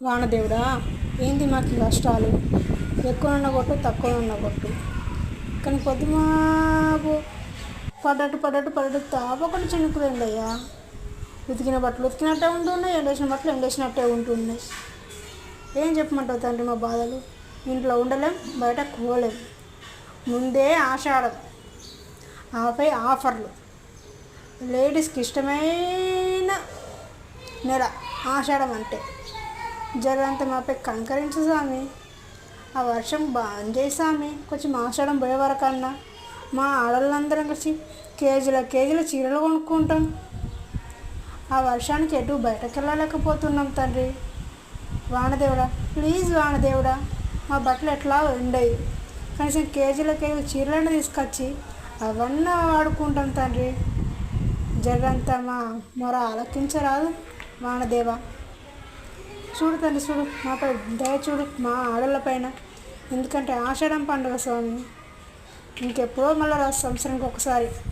వానదేవుడా ఏంది మాకు కష్టాలు ఎక్కువ ఉన్న కొట్టు తక్కువ ఉన్న కొట్టు. కానీ పొద్దుమాపు పడ్డట్టు పడ్డట్టు పడ్డట్టు తాపకుండా చినుకులేండి అయ్యా ఉతికిన బట్టలు ఉతికినట్టే ఉంటున్నాయి ఎండేసిన బట్టలు ఎండేసినట్టే ఉంటున్నాయి. ఏం చెప్పమంటావు తండ్రి మా బాధలు? ఇంట్లో ఉండలేం బయట కోలేం ముందే ఆషాఢం ఆపై ఆఫర్లు. లేడీస్కి ఇష్టమైన నెల ఆషాఢం అంటే. జరంత మాపై కంకరించు స్వామి ఆ వర్షం బాగా చేయి స్వామి కొంచెం ఆషాఢం పోయే వరకన్నా మా ఆడళ్ళందరం కలిసి కేజీల కేజీల చీరలు కొనుక్కుంటాం. ఆ వర్షానికి ఎటు బయటకు వెళ్ళలేకపోతున్నాం తండ్రి. వానదేవుడా ప్లీజ్ వానదేవుడా మా బట్టలు ఎట్లా ఉండయి కనీసం కేజీల కేజీ చీరలను తీసుకొచ్చి అవన్నీ వాడుకుంటాం తండ్రి. జరంతా మా మొర ఆలకించరాదు వానదేవా. చూడు తండ్రి చూడు. మాపై దయ చూడు మా ఆడళ్ళ పైన. ఎందుకంటే ఆషాఢం పండుగ స్వామి. ఇంకెప్పుడో మళ్ళీ సంవత్సరానికి ఒకసారి.